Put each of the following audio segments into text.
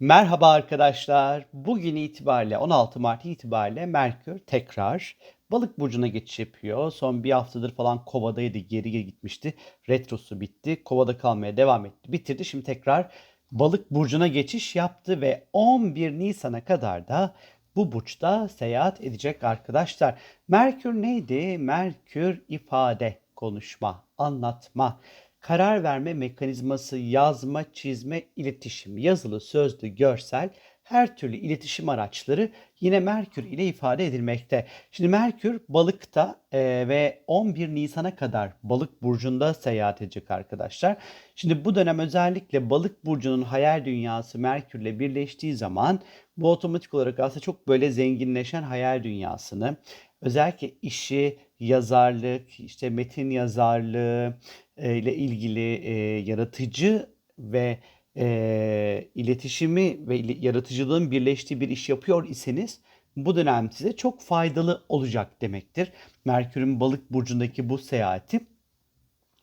Merhaba arkadaşlar. Bugün itibariyle 16 Mart itibariyle Merkür tekrar Balık burcuna geçiş yapıyor. Son bir haftadır falan Kova'daydı. Geri geri gitmişti. Retrosu bitti. Kova'da kalmaya devam etti. Bitirdi. Şimdi tekrar Balık burcuna geçiş yaptı ve 11 Nisan'a kadar da bu burçta seyahat edecek arkadaşlar. Merkür neydi? Merkür ifade, konuşma, anlatma, karar verme mekanizması, yazma, çizme, iletişim, yazılı, sözlü, görsel her türlü iletişim araçları yine Merkür ile ifade edilmekte. Şimdi Merkür balıkta e, ve 11 Nisan'a kadar balık burcunda seyahat edecek arkadaşlar. Şimdi bu dönem özellikle balık burcunun hayal dünyası Merkürle birleştiği zaman bu otomatik olarak aslında çok böyle zenginleşen hayal dünyasını özellikle işi, yazarlık, işte metin yazarlığı ile ilgili e, yaratıcı ve e, iletişimi ve yaratıcılığın birleştiği bir iş yapıyor iseniz bu dönem size çok faydalı olacak demektir. Merkür'ün balık burcundaki bu seyahati.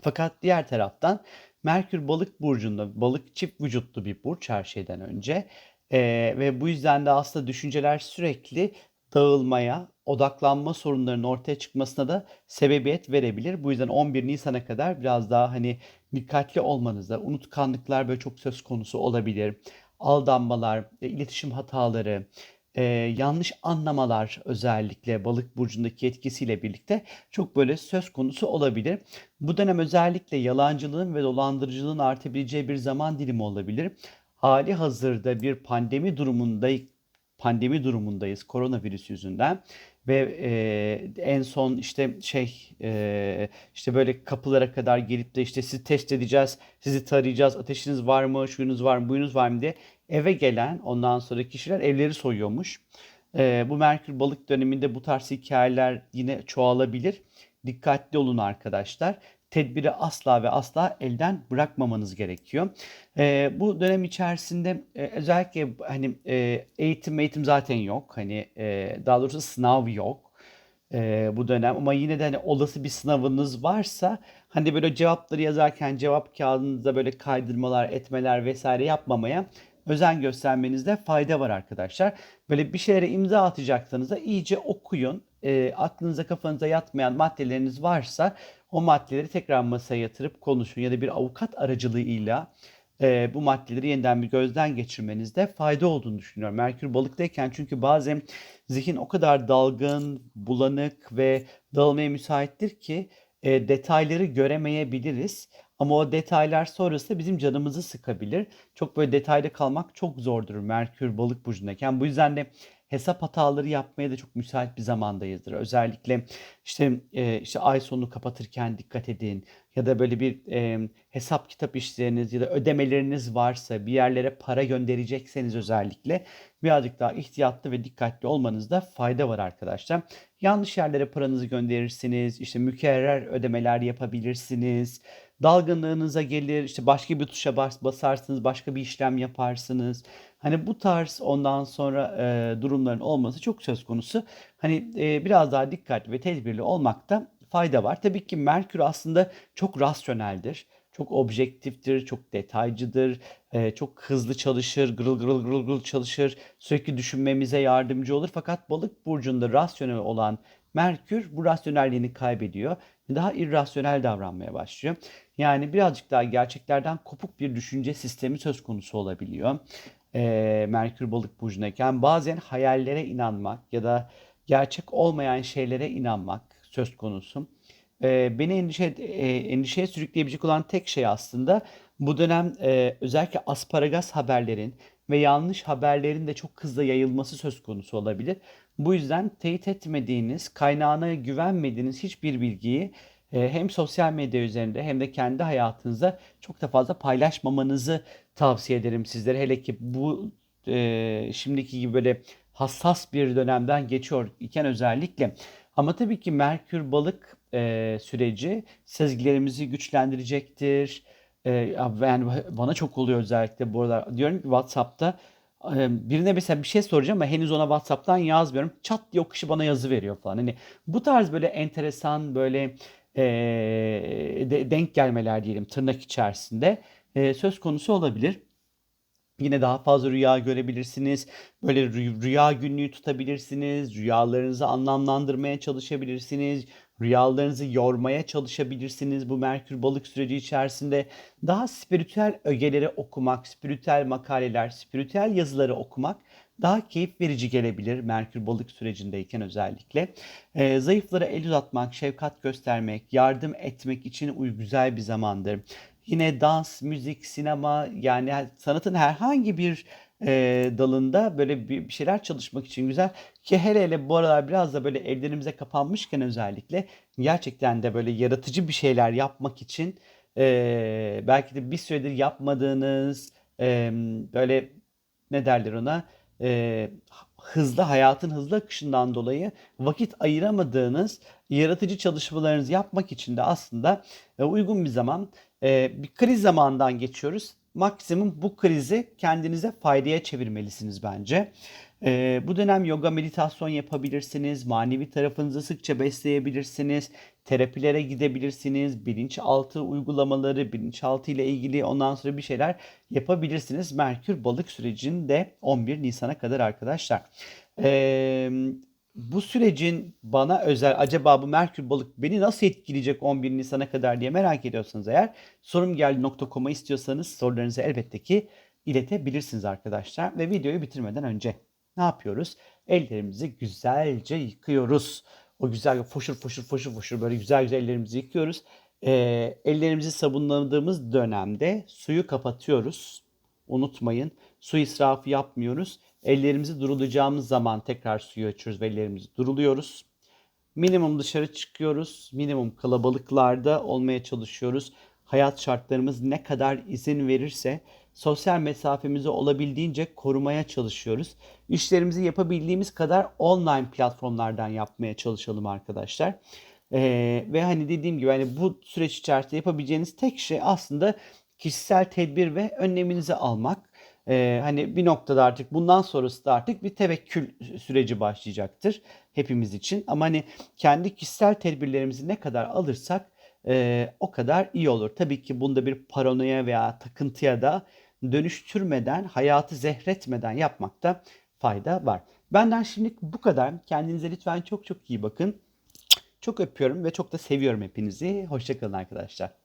Fakat diğer taraftan Merkür balık burcunda, balık çift vücutlu bir burç her şeyden önce. Ee, ve bu yüzden de aslında düşünceler sürekli dağılmaya, odaklanma sorunlarının ortaya çıkmasına da sebebiyet verebilir. Bu yüzden 11 Nisan'a kadar biraz daha hani dikkatli olmanızda, unutkanlıklar böyle çok söz konusu olabilir. Aldanmalar, e, iletişim hataları, e, yanlış anlamalar özellikle balık burcundaki etkisiyle birlikte çok böyle söz konusu olabilir. Bu dönem özellikle yalancılığın ve dolandırıcılığın artabileceği bir zaman dilimi olabilir. Hali hazırda bir pandemi durumunda pandemi durumundayız koronavirüs yüzünden ve e, en son işte şey e, işte böyle kapılara kadar gelip de işte sizi test edeceğiz, sizi tarayacağız, ateşiniz var mı, şuyunuz var mı, buyunuz var mı diye eve gelen ondan sonra kişiler evleri soyuyormuş. E, bu Merkür balık döneminde bu tarz hikayeler yine çoğalabilir. Dikkatli olun arkadaşlar. Tedbiri asla ve asla elden bırakmamanız gerekiyor. Ee, bu dönem içerisinde e, özellikle hani e, eğitim eğitim zaten yok. Hani e, daha doğrusu sınav yok e, bu dönem ama yine de hani olası bir sınavınız varsa hani böyle cevapları yazarken cevap kağıdınızda böyle kaydırmalar etmeler vesaire yapmamaya özen göstermenizde fayda var arkadaşlar. Böyle bir şeylere imza atacaksanız da iyice okuyun. E, aklınıza kafanıza yatmayan maddeleriniz varsa o maddeleri tekrar masaya yatırıp konuşun ya da bir avukat aracılığıyla e, bu maddeleri yeniden bir gözden geçirmenizde fayda olduğunu düşünüyorum. Merkür balıktayken çünkü bazen zihin o kadar dalgın, bulanık ve dağılmaya müsaittir ki e, detayları göremeyebiliriz. Ama o detaylar sonrasında bizim canımızı sıkabilir. Çok böyle detayda kalmak çok zordur Merkür balık burcundayken. Bu yüzden de hesap hataları yapmaya da çok müsait bir zamandayızdır. Özellikle işte e, işte ay sonu kapatırken dikkat edin ya da böyle bir e, hesap kitap işleriniz ya da ödemeleriniz varsa bir yerlere para gönderecekseniz özellikle birazcık daha ihtiyatlı ve dikkatli olmanızda fayda var arkadaşlar. Yanlış yerlere paranızı gönderirsiniz, işte mükerrer ödemeler yapabilirsiniz. Dalgınlığınıza gelir, işte başka bir tuşa bas, basarsınız, başka bir işlem yaparsınız. Hani bu tarz ondan sonra e, durumların olması çok söz konusu. Hani e, biraz daha dikkatli ve tedbirli olmakta fayda var. Tabii ki Merkür aslında çok rasyoneldir. Çok objektiftir, çok detaycıdır, e, çok hızlı çalışır, gırıl gırıl gırıl gırıl çalışır, sürekli düşünmemize yardımcı olur. Fakat balık burcunda rasyonel olan Merkür bu rasyonelliğini kaybediyor. Daha irrasyonel davranmaya başlıyor. Yani birazcık daha gerçeklerden kopuk bir düşünce sistemi söz konusu olabiliyor. E, Merkür balık burcundayken bazen hayallere inanmak ya da gerçek olmayan şeylere inanmak söz konusu. Ee, beni endişe e, endişeye sürükleyebilecek olan tek şey aslında bu dönem e, özellikle asparagas haberlerin ve yanlış haberlerin de çok hızlı yayılması söz konusu olabilir. Bu yüzden teyit etmediğiniz, kaynağına güvenmediğiniz hiçbir bilgiyi e, hem sosyal medya üzerinde hem de kendi hayatınızda çok da fazla paylaşmamanızı tavsiye ederim sizlere. Hele ki bu e, şimdiki gibi böyle hassas bir dönemden geçiyor iken özellikle. Ama tabii ki Merkür balık e, süreci sezgilerimizi güçlendirecektir. E, yani bana çok oluyor özellikle bu aralar. Diyorum ki WhatsApp'ta e, birine mesela bir şey soracağım ama henüz ona WhatsApp'tan yazmıyorum. Çat diye o kişi bana yazı veriyor falan. Hani bu tarz böyle enteresan böyle e, de, denk gelmeler diyelim tırnak içerisinde e, söz konusu olabilir. Yine daha fazla rüya görebilirsiniz. Böyle rü- rüya günlüğü tutabilirsiniz. Rüyalarınızı anlamlandırmaya çalışabilirsiniz. Rüyalarınızı yormaya çalışabilirsiniz bu Merkür balık süreci içerisinde. Daha spiritüel ögeleri okumak, spiritüel makaleler, spiritüel yazıları okumak daha keyif verici gelebilir Merkür balık sürecindeyken özellikle. Ee, zayıflara el uzatmak, şefkat göstermek, yardım etmek için güzel bir zamandır. Yine dans, müzik, sinema yani sanatın herhangi bir e, dalında böyle bir şeyler çalışmak için güzel. Ki hele hele bu aralar biraz da böyle evlerimize kapanmışken özellikle gerçekten de böyle yaratıcı bir şeyler yapmak için e, belki de bir süredir yapmadığınız e, böyle ne derler ona e, hızlı hayatın hızlı akışından dolayı vakit ayıramadığınız yaratıcı çalışmalarınızı yapmak için de aslında e, uygun bir zaman. E, bir kriz zamandan geçiyoruz. Maksimum bu krizi kendinize faydaya çevirmelisiniz bence. E, bu dönem yoga meditasyon yapabilirsiniz. Manevi tarafınızı sıkça besleyebilirsiniz. Terapilere gidebilirsiniz. Bilinçaltı uygulamaları, bilinçaltı ile ilgili ondan sonra bir şeyler yapabilirsiniz. Merkür balık sürecinde 11 Nisan'a kadar arkadaşlar. Ee, bu sürecin bana özel acaba bu Merkür balık beni nasıl etkileyecek 11 Nisan'a kadar diye merak ediyorsanız eğer sorumgeldi.com'a istiyorsanız sorularınızı elbette ki iletebilirsiniz arkadaşlar. Ve videoyu bitirmeden önce ne yapıyoruz? Ellerimizi güzelce yıkıyoruz. O güzel foşur foşur foşur foşur böyle güzel güzel ellerimizi yıkıyoruz. Ee, ellerimizi sabunladığımız dönemde suyu kapatıyoruz. Unutmayın su israfı yapmıyoruz. Ellerimizi durulayacağımız zaman tekrar suyu açıyoruz ve ellerimizi duruluyoruz. Minimum dışarı çıkıyoruz. Minimum kalabalıklarda olmaya çalışıyoruz. Hayat şartlarımız ne kadar izin verirse sosyal mesafemizi olabildiğince korumaya çalışıyoruz. İşlerimizi yapabildiğimiz kadar online platformlardan yapmaya çalışalım arkadaşlar. Ee, ve hani dediğim gibi hani bu süreç içerisinde yapabileceğiniz tek şey aslında kişisel tedbir ve önleminizi almak. Ee, hani bir noktada artık bundan sonrası da artık bir tevekkül süreci başlayacaktır hepimiz için. Ama hani kendi kişisel tedbirlerimizi ne kadar alırsak e, o kadar iyi olur. Tabii ki bunda bir paranoya veya takıntıya da dönüştürmeden, hayatı zehretmeden yapmakta fayda var. Benden şimdilik bu kadar. Kendinize lütfen çok çok iyi bakın. Çok öpüyorum ve çok da seviyorum hepinizi. Hoşçakalın arkadaşlar.